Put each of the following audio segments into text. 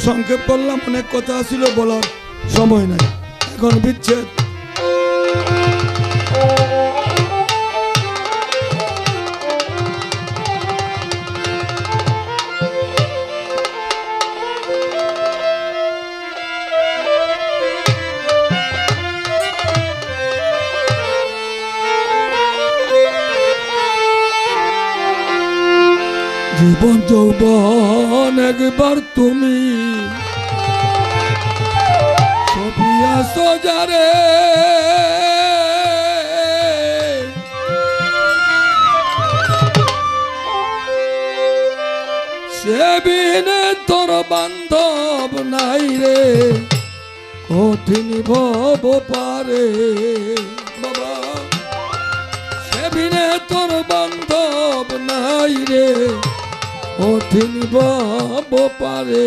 संक्षेप बोलना अनेक कथा आसिल बोलार সময় নাই এখন বিচ্ছেদ। জীবন যৌবন একবার তুমি সফিয়া সোজারে সে বিনে তোর বান্ধব নাই রে। কঠিন ভব পারে। বাবা সে বিনে তোর বান্ধব নাই রে। কঠিন ভব পারে।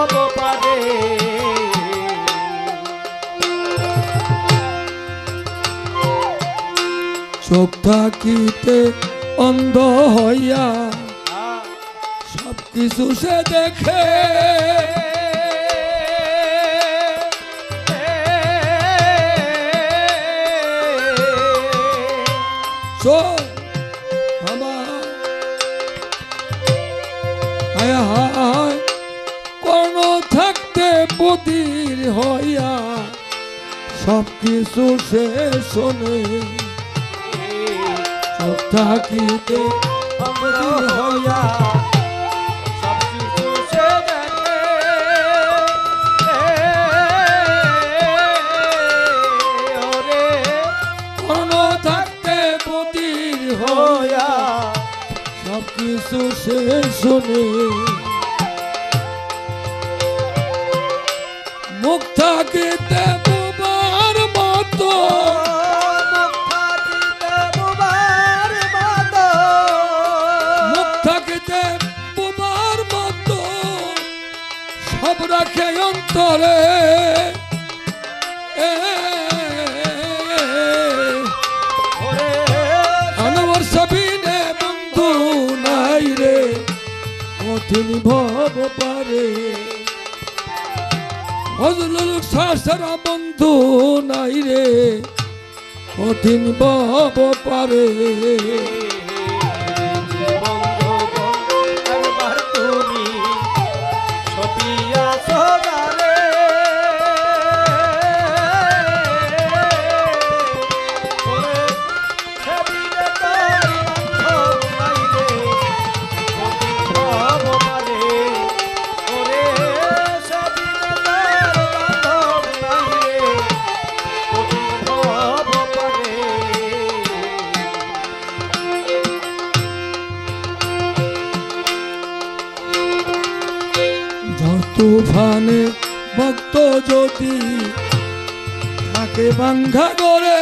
থাকিতে অন্ধ হইয়া সব কিছু সে দেখে। থাকতে হইয়া সব কিছু সে চোখ থাকিতে অমর হইয়া কিছু সে শোনে। মুখ থাকিতে কঠিন ভব পারে। হজরুল সারা বন্ধু নাই রে কঠিন ভব পারে। যদি থাকে বাঙ্গা করে।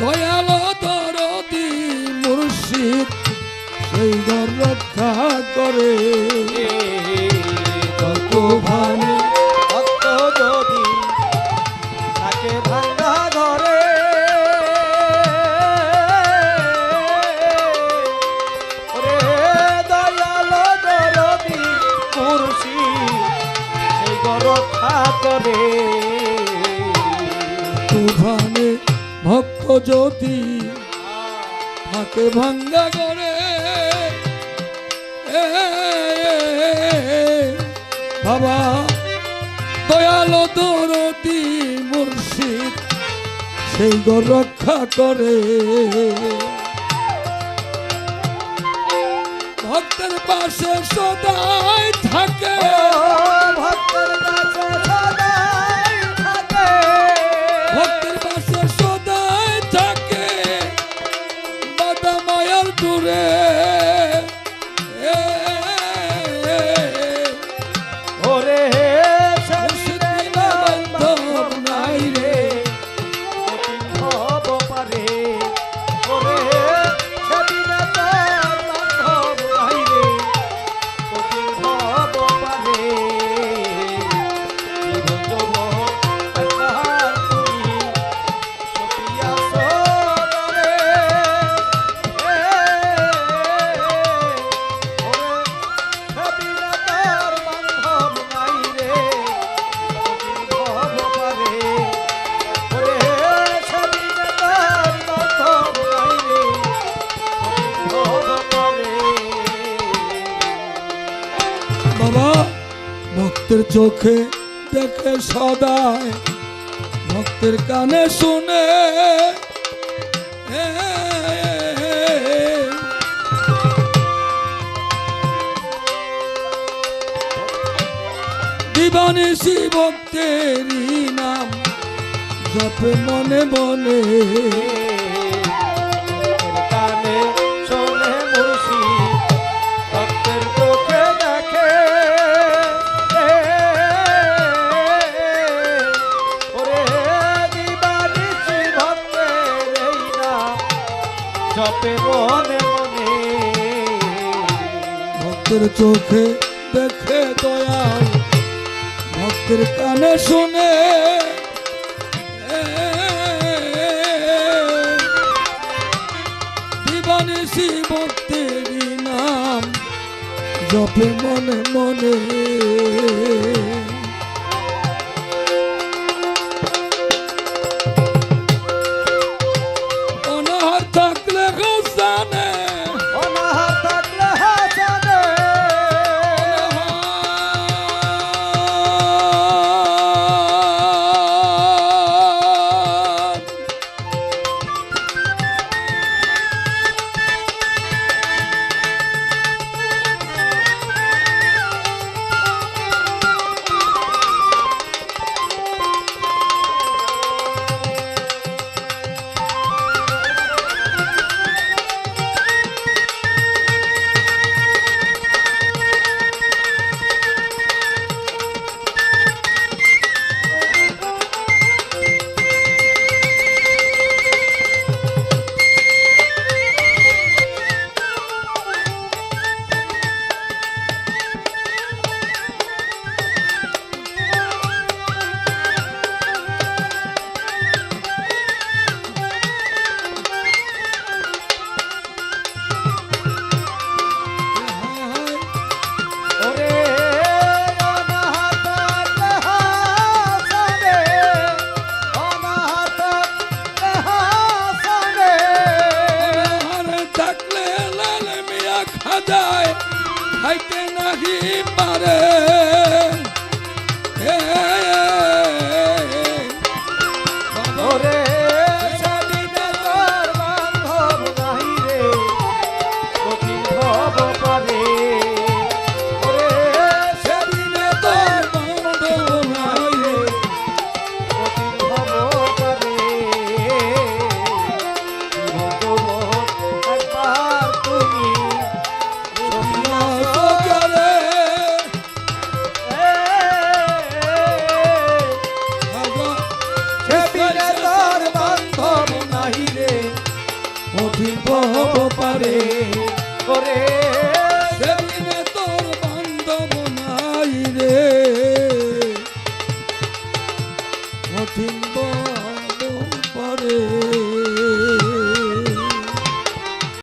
দয়াল দরদি মুর্শিদ সেই ঘর রক্ষা করে। সুধানে ভক্ত জ্যোতি থাকে ভাঙ্গা করে বাবা, দয়ালো দরতি মুর্শিদ, সেই গো রক্ষা করে। ভক্তের পাশে সদাই থাকে। Nure চোখে দেখে সদায় ভক্তের কানে শুনে। দিবানিসি ভক্তেরই নাম যত মনে মনে। ভক্তের চোখে দেখে দয়াল ভক্তের কানে শুনে। দিবানিসি নাম জপে মনে মনে। উঠিব পারে। করে